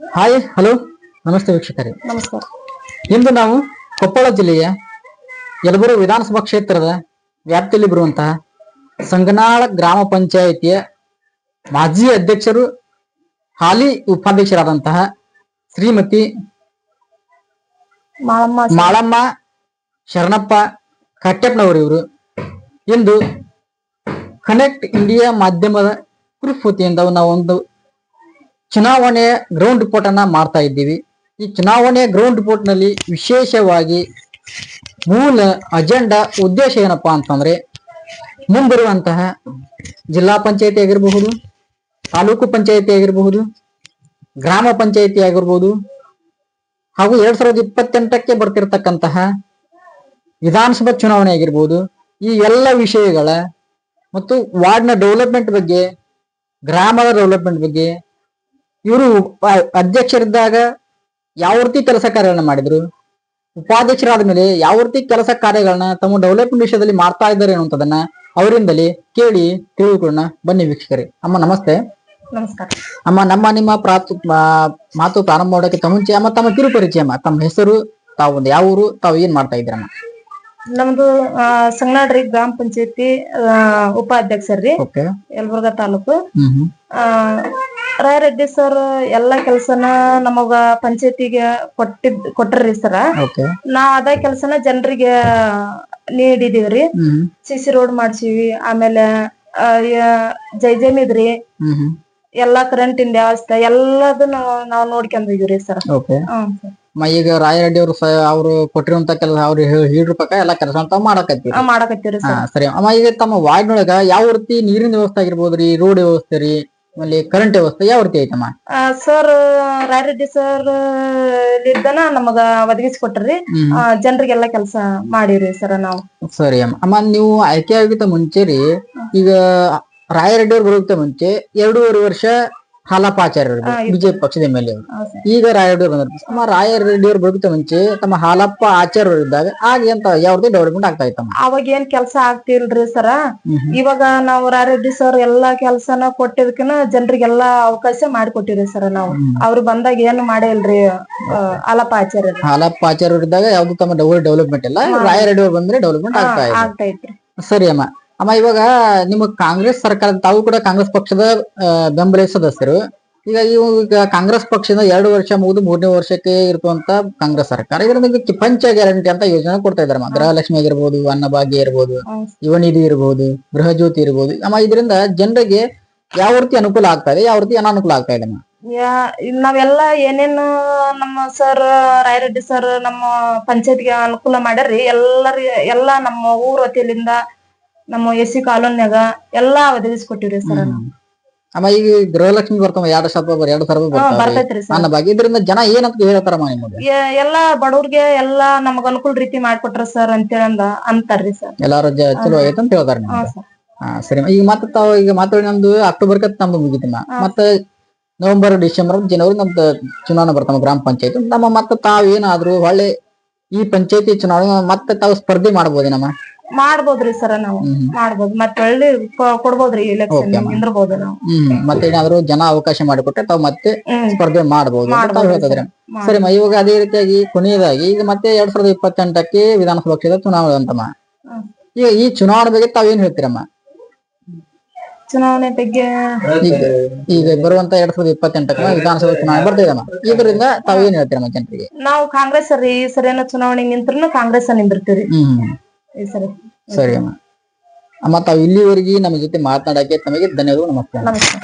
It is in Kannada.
ಹಾಯ್ ಹಲೋ ನಮಸ್ತೆ ವೀಕ್ಷಕರೇ. ನಮಸ್ಕಾರ. ಇಂದು ನಾವು ಕೊಪ್ಪಳ ಜಿಲ್ಲೆಯ ಯಲಬುರು ವಿಧಾನಸಭಾ ಕ್ಷೇತ್ರದ ವ್ಯಾಪ್ತಿಯಲ್ಲಿ ಬರುವಂತಹ ಸಂಗನಾಳ ಗ್ರಾಮ ಪಂಚಾಯಿತಿಯ ಮಾಜಿ ಅಧ್ಯಕ್ಷರು ಹಾಲಿ ಉಪಾಧ್ಯಕ್ಷರಾದಂತಹ ಶ್ರೀಮತಿ ಮಾಳಮ್ಮ ಮಾಳಮ್ಮ ಶರಣಪ್ಪ ಕಟ್ಟೆಪ್ಪನವರು ಇವರು. ಇಂದು ಕನೆಕ್ಟ್ ಇಂಡಿಯಾ ಮಾಧ್ಯಮದ ಕುರುಫೂತಿಯಿಂದ ವತಿಯಿಂದ ನಾವು ಒಂದು ಚುನಾವಣೆಯ ಗ್ರೌಂಡ್ ರಿಪೋರ್ಟ್ ಅನ್ನ ಮಾಡ್ತಾ ಇದ್ದೀವಿ. ಈ ಚುನಾವಣೆಯ ಗ್ರೌಂಡ್ ರಿಪೋರ್ಟ್ನಲ್ಲಿ ವಿಶೇಷವಾಗಿ ಮೂಲ ಅಜೆಂಡಾ ಉದ್ದೇಶ ಏನಪ್ಪಾ ಅಂತಂದ್ರೆ ಮುಂಬರುವಂತಹ ಜಿಲ್ಲಾ ಪಂಚಾಯತಿ ಆಗಿರಬಹುದು, ತಾಲೂಕು ಪಂಚಾಯತಿ ಆಗಿರಬಹುದು, ಗ್ರಾಮ ಪಂಚಾಯತಿ ಆಗಿರ್ಬೋದು, ಹಾಗೂ ಎರಡ್ ಸಾವಿರದ ಇಪ್ಪತ್ತೆಂಟಕ್ಕೆ ಬರ್ತಿರ್ತಕ್ಕಂತಹ ವಿಧಾನಸಭಾ ಚುನಾವಣೆ ಆಗಿರ್ಬೋದು, ಈ ಎಲ್ಲ ವಿಷಯಗಳ ಮತ್ತು ವಾರ್ಡ್ನ ಡೆವಲಪ್ಮೆಂಟ್ ಬಗ್ಗೆ, ಗ್ರಾಮದ ಡೆವಲಪ್ಮೆಂಟ್ ಬಗ್ಗೆ ಇವರು ಅಧ್ಯಕ್ಷರಿದ್ದಾಗ ಯಾವ ರೀತಿ ಕೆಲಸ ಕಾರ್ಯಗಳನ್ನ ಮಾಡಿದ್ರು? ಉಪಾಧ್ಯಕ್ಷರಾದ ಮೇಲೆ ಯಾವ ರೀತಿ ಕೆಲಸ ಕಾರ್ಯಗಳನ್ನ ತಮ್ಮ ಡೆವಲಪ್ಮೆಂಟ್ ವಿಷಯದಲ್ಲಿ ಮಾಡ್ತಾ ಇದ್ದಾರೆ ಅನ್ನುವಂಥದ್ದನ್ನ ಅವರಿಂದಲೇ ಕೇಳಿ ತಿಳಿದುಕೊಳ್ಳೋಣ. ಬನ್ನಿ ವೀಕ್ಷಕರೇ. ಅಮ್ಮ ನಮಸ್ತೆ. ನಮಸ್ಕಾರ. ಅಮ್ಮ ನಮ್ಮ ನಿಮ್ಮ ಪ್ರಾತು ಮಾತು ಪ್ರಾರಂಭ ಮಾಡೋಕೆ ಮುಂಚೆ ಅಮ್ಮ ತಮ್ಮ ಕಿರು ಪರಿಚಯ ಅಮ್ಮ. ತಮ್ಮ ಹೆಸರು ತಾವು ಒಂದು ಯಾವ ಊರು ತಾವು ಏನ್ ಮಾಡ್ತಾ ಇದ್ರಮ್ಮ ನಮ್ದು ಸಂಗನಾಡ್ರಿ ಗ್ರಾಮ ಪಂಚಾಯತಿ ಉಪಾಧ್ಯಕ್ಷರ್ರಿ. ಯಲಬುರ್ಗಾ ತಾಲೂಕು. ಹ್ಮ್ ರೆಡ್ಡಿ ಸರ್ ಎಲ್ಲಾ ಕೆಲ್ಸನ ನಮಗ ಪಂಚಾಯತಿಗೆ ಕೊಟ್ಟಿದ್ ಕೊಟ್ರಿ ಸರ ಓಕೆ ನಾ ಅದ ಕೆಲ್ಸನ ಜನರಿಗೆ ನೀಡಿದೀವ್ರಿ. ಸಿಸಿ ಸಿ ಸಿ ರೋಡ್ ಮಾಡ್ಸೀವಿ ಆಮೇಲೆ ಆ, ಯ- ಜೈ ಜೈಮಿದ್ರಿ ಹ್ಮ್ ಹ್ಮ್. ಎಲ್ಲಾ ಕರೆಂಟಿನ ವ್ಯವಸ್ಥೆ ಎಲ್ಲದನ್ನ ನಾವ್ ನೋಡ್ಕೊಂಡಿದೀವ್ರಿ ಸರ್ ಓಕೆ ಹ್ಮ್ sir. ಮ ಈಗ ರಾಯರೆಡ್ಡಿ ಅವರು ಅವರು ಕೊಟ್ಟಿರುವಂತ ಕೆಲಸ ಅವ್ರು ಹೇಳಿರೋ ಪ್ರಕಾರ ಎಲ್ಲಾ ಕೆಲಸ ಅಂತ ಮಾಡಕತ್ತೀರಿ ಆ, ಮಾಡಕತ್ತೀವ್ರಿ ಹಾ ಸರ್. ಸರಿ ಅಮ್ಮ ಈಗ ತಮ್ಮ ವಾರ್ಡ್ನೊಳಗ ಯಾವ ರೀತಿ ನೀರಿನ ವ್ಯವಸ್ಥೆ ಆಗಿರ್ಬೋದ್ರಿ ರೋಡ್ ವ್ಯವಸ್ಥೆ ರೀ? ಆಮೇಲೆ ಕರೆಂಟ್ ವ್ಯವಸ್ಥೆ ಯಾವ ರೀತಿ ಐತಮ್ಮ ಸರ್ ರಾಯರೆಡ್ಡಿ ಸರ್ ಇದ್ದನ ನಮಗ ಒದಗಿಸಿ ಕೊಟ್ಟ್ರಿ ಜನರಿಗೆಲ್ಲ ಕೆಲಸ ಮಾಡಿವ್ರಿ ಸರ್ ನಾವು. ಸರಿ ಅಮ್ಮ. ಅಮ್ಮ ನೀವು ಆಯ್ಕೆ ಆಗಿದ್ದ ಮುಂಚೆ ರೀ ಈಗ ರಾಯರೆಡ್ಡಿ ಅವ್ರು ಬರೋಕ್ಕಿಂತ ಮುಂಚೆ ಎರಡೂವರೆ ವರ್ಷ ಹಾಲಪ್ಪಾಚಾರ್ಯ ಹಾ, ಇತ್ತು. ಬಿಜೆಪಿ ಪಕ್ಷದ sir. ಈಗ ರಾಯರೆಡ್ಡಿ ಅವ್ರು ಬಂದ್ರು ಅಮ್ಮ ರಾಯರೆಡ್ಡಿ ಅವ್ರು ಬರೋಕ್ಕಿಂತ ಮುಂಚೆ ತಮ್ಮ ಹಾಲಪ್ಪ ಆಚಾರ್ಯರು ಇದ್ದಾಗ ಆಗ ಎಂತ ಯಾವ್ದು ಡೆವಲಪ್ಮೆಂಟ್ ಆಗ್ತಾ ಇತ್ತಮ್ಮ ಅವಾಗ ಏನ್ ಕೆಲಸ ಆಗ್ತಿಲ್ರಿ ಸರ. ಇವಾಗ ನಾವು ರಾಯರೆಡ್ಡಿ ಸರ್ ಎಲ್ಲಾ ಕೆಲಸನ ಕೊಟ್ಟಿದ್ಕಿನ ಜನರಿಗೆಲ್ಲ ಅವಕಾಶ ಮಾಡಿಕೊಟ್ಟಿವ್ರಿ ಸರ ನಾವು. ಅವ್ರು ಬಂದಾಗ ಏನು ಮಾಡೇ ಇಲ್ರಿ ಹಾಲಪ್ಪ ಆಚಾರ್ಯ ಹಾಲಪ್ಪ ಆಚಾರ್ಯರು ಇದ್ದಾಗ ಯಾವ್ದು ತಮ್ಮ ಡೆವಲಪ್ಮೆಂಟ್ ಇಲ್ಲ ಹಾ. ರಾಯರೆಡ್ಡಿ ಅವ್ರು ಬಂದ್ರೆ ಡೆವಲಪ್ಮೆಂಟ್ ಆಗ್ತಾ ಇದೆ ಸರಿ ಅಮ್ಮ ಅಮ್ಮ ಇವಾಗ ನಿಮ್ಮ ಕಾಂಗ್ರೆಸ್ ಸರ್ಕಾರ ತಾವು ಕೂಡ ಕಾಂಗ್ರೆಸ್ ಪಕ್ಷದ ಬೆಂಬಲ ಸದಸ್ಯರು. ಈಗ ಇವಾಗ ಕಾಂಗ್ರೆಸ್ ಪಕ್ಷದ ಎರಡು ವರ್ಷ ಮುಗಿದು ಮೂರನೇ ವರ್ಷಕ್ಕೆ ಇರುವಂತ ಕಾಂಗ್ರೆಸ್ ಸರ್ಕಾರ ಇದರಿಂದ ಪಂಚ ಗ್ಯಾರಂಟಿ ಅಂತ ಯೋಜನೆ ಕೊಡ್ತಾ ಇದ್ದಾರೆ. ಗೃಹಲಕ್ಷ್ಮಿ ಆಗಿರ್ಬೋದು ಅನ್ನಭಾಗ್ಯ ಇರ್ಬೋದು ಹ್ಮ್. ಯುವ ನಿಧಿ ಇರ್ಬೋದು ಗೃಹಜ್ಯೋತಿ ಇರ್ಬೋದು. ಅಮ್ಮ ಇದರಿಂದ ಜನರಿಗೆ ಯಾವ ರೀತಿ ಅನುಕೂಲ ಆಗ್ತಾ ಇದೆ ಯಾವ ರೀತಿ ಅನಾನುಕೂಲ ಆಗ್ತಾ ಇದೆ ನಾವೆಲ್ಲ ಏನೇನು ನಮ್ಮ ಸರ್ ರಾಯರೆಡ್ಡಿ ಸರ್ ನಮ್ಮ ಪಂಚಾಯತ್ಗೆ ಅನುಕೂಲ ಮಾಡ್ಯಾರ್ರಿ. ಎಲ್ಲರಿ ಎಲ್ಲಾ ನಮ್ಮ ಊರ್ ವತಿಯಿಂದ ನಮ್ಮ ಎಸ್ ಸಿ ಕಾಲೋನ್ಯಾಗ ಎಲ್ಲಾ ಒದಗಿಸ್ಕೊಟ್ಟಿವ್ರಿ ಸರ್ ನಾವು ಅಮ್ಮ ಈಗ ಗೃಹಲಕ್ಷ್ಮಿ ಬರ್ತಾವ ಎರಡು ಸಾವಿರ ಬರ್ ಎರಡು ಸಾವಿರ ರೂಪಾಯಿ ಬರ್ತೈತ್ರಿ ಸರ್. ಇದರಿಂದ ಜನ ಏನಂತ ಹೇಳ್ತಾರಮ್ಮ ನಿಮಗೆ? ಎ- ಎಲ್ಲಾ ಬಡವ್ರಿಗೆ ಎಲ್ಲಾ ನಮಗ ಅನುಕೂಲ ರೀತಿ ಮಾಡ್ಕೊಟ್ರ ಸರ್ ಅಂತೇಳಿ ಅಂದ ಅಂತಾರ್ರಿ ಸರ್. ಎಲ್ಲಾರು ಜ- ಚಲೋ ಆಗೈತೆ ಅಂತ ಹೇಳ್ತಾರೆ ಹಾ ನಿಮ್ಗೆ ಸರ್. ಹಾ ಸರಿ ಈಗ ಮತ್ತೆ ತಾವು ಈಗ ಮಾತಾಡಿ ನಮ್ದು ಅಕ್ಟೋಬರ್ ಕತ್ ನಮ್ದು ಮುಗಿತಮ್ಮ. ಮತ್ತೆ ನವೆಂಬರ್ ಡಿಸೆಂಬರ್ ಜನವರಿ ನಮ್ದು ಚುನಾವಣೆ ಬರ್ತಾವ ಗ್ರಾಮ ಪಂಚಾಯತ್. ನಮ್ಮ ಮತ್ತೆ ತಾವ್ ಏನಾದ್ರು ಹೊಳ್ಳಿ ಈ ಪಂಚಾಯತಿ ಚುನಾವಣೆ ಮತ್ತೆ ತಾವು ಸ್ಪರ್ಧೆ ಮಾಡ್ಬೋದೇನಮ್ಮ? ಮಾಡ್ಬೋದ್ರಿ ಸರ್ ನಾವು. ಮಾಡ್ಬೋದು. ಮತ್ತೆ ಒಳ್ಳೆ ಕೊಡ್ಬೋದ್ರಿ ನಿಂದ್ರಬಹುದು ನಾವು. ಹ್ಮ್ ಮತ್ತೆ ಏನಾದ್ರು ಜನ ಅವಕಾಶ ಮಾಡಿಕೊಟ್ರೆ ತಾವು ಮತ್ತೆ ಸ್ಪರ್ಧೆ ಮಾಡಬಹುದು ತಾವು ಹೇಳ್ತಿದ್ರೆ. ಸರಿ. ಇವಾಗ ಅದೇ ರೀತಿಯಾಗಿ ಕೊನೆಯದಾಗಿ ಈಗ ಮತ್ತೆ ಎರಡ್ ಸಾವಿರದ ಇಪ್ಪತ್ತೆಂಟಕ್ಕೆ ವಿಧಾನಸಭಾ ಕ್ಷೇತ್ರ ಚುನಾವಣೆ ಅಂತಮ್ಮ. ಈಗ ಈ ಚುನಾವಣೆ ಬಗ್ಗೆ ತಾವೇನ್ ಹೇಳ್ತೀರಮ್ಮ? ಚುನಾವಣೆ ಬಗ್ಗೆ ಈಗ ಬರುವಂತ ಎರಡ್ ಸಾವಿರದ ಇಪ್ಪತ್ತೆಂಟಕ್ಕೆ ವಿಧಾನಸಭಾ ಚುನಾವಣೆ ಬರ್ತಿದಮ್ಮ ಇದರಿಂದ ತಾವೇನ್ ಹೇಳ್ತೀರಮ್ಮ ಜನರಿಗೆ? ನಾವು ಕಾಂಗ್ರೆಸ್ ರೀ ಈ ಸರಿಯನ್ನ ಚುನಾವಣೆ ನಿಂತ್ರು ಕಾಂಗ್ರೆಸ್ ನಿಂದಿರ್ತೀವಿ ಸರಿ. ಅಮ್ಮ ತಾವು ಇಲ್ಲಿವರೆಗೆ ನಮ್ಮ ಜೊತೆ ಮಾತನಾಡಕ್ಕೆ ತಮಗೆ ಧನ್ಯವಾದಗಳು. ನಮಸ್ಕಾರ. ನಮಸ್ಕಾರ.